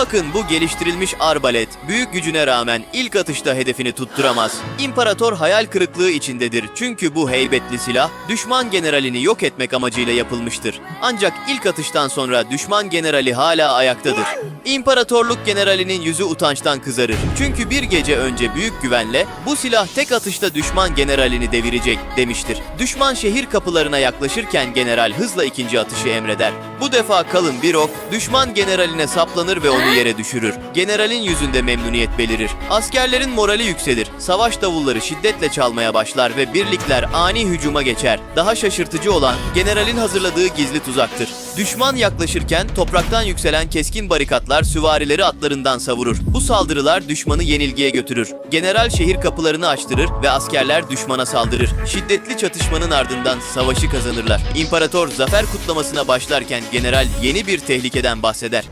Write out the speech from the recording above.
Bakın bu geliştirilmiş arbalet büyük gücüne rağmen ilk atışta hedefini tutturamaz. İmparator hayal kırıklığı içindedir çünkü bu heybetli silah düşman generalini yok etmek amacıyla yapılmıştır. Ancak ilk atıştan sonra düşman generali hala ayaktadır. İmparatorluk generalinin yüzü utançtan kızarır. Çünkü bir gece önce büyük güvenle bu silah tek atışta düşman generalini devirecek demiştir. Düşman şehir kapılarına yaklaşırken general hızla ikinci atışı emreder. Bu defa kalın bir ok düşman generaline saplanır ve onu yere düşürür. Generalin yüzünde memnuniyet belirir. Askerlerin morali yükselir. Savaş davulları şiddetle çalmaya başlar ve birlikler ani hücuma geçer. Daha şaşırtıcı olan generalin hazırladığı gizli tuzaktır. Düşman yaklaşırken topraktan yükselen keskin barikatlar süvarileri atlarından savurur. Bu saldırılar düşmanı yenilgiye götürür. General şehir kapılarını açtırır ve askerler düşmana saldırır. Şiddetli çatışmanın ardından savaşı kazanırlar. İmparator zafer kutlamasına başlarken general yeni bir tehlikeden bahseder.